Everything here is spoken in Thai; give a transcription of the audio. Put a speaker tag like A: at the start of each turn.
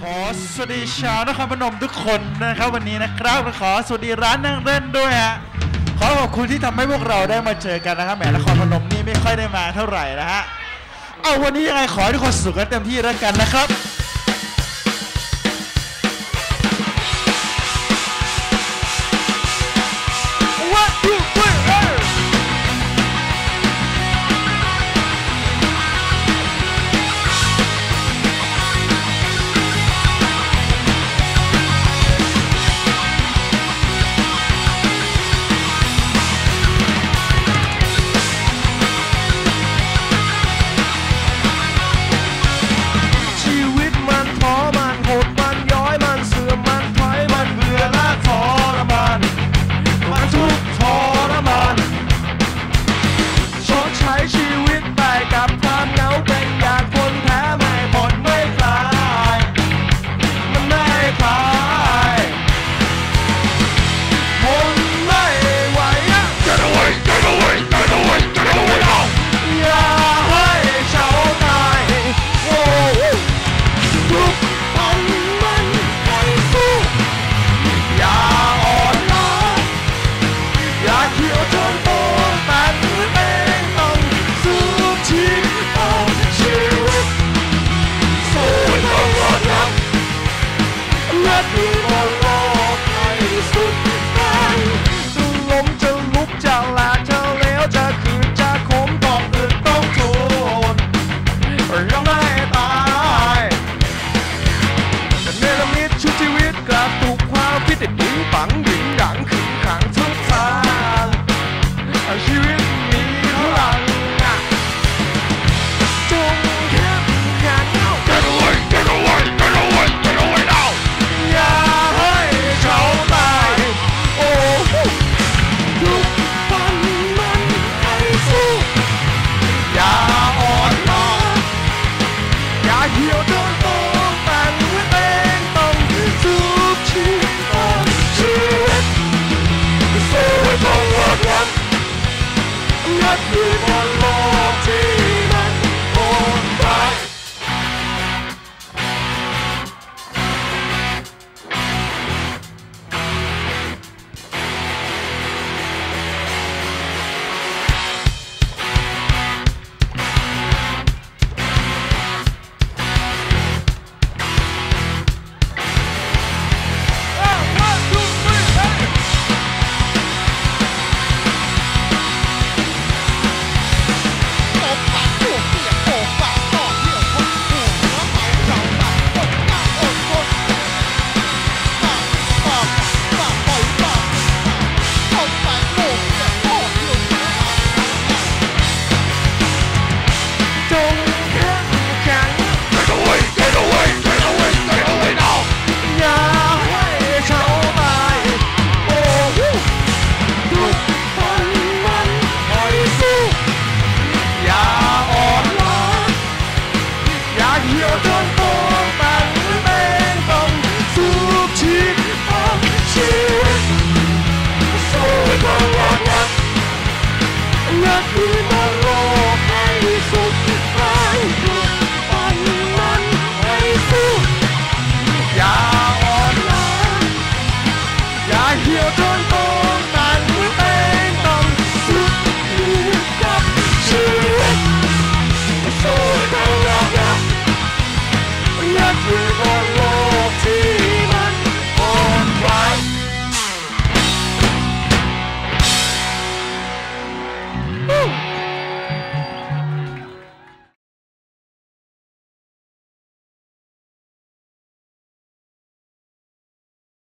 A: ขอสวัสดีชาวนครพนมทุกคนนะครับวันนี้นะครับขอสวัสดีร้านนั่งเล่นด้วยฮะขอขอบคุณที่ทำให้พวกเราได้มาเจอกันนะครับแหมนครพนมนี่ไม่ค่อยได้มาเท่าไหร่นะฮะเอาวันนี้ยังไงขอทุกคนสุขกันเต็มที่แล้วกันนะครับ
B: Let's go.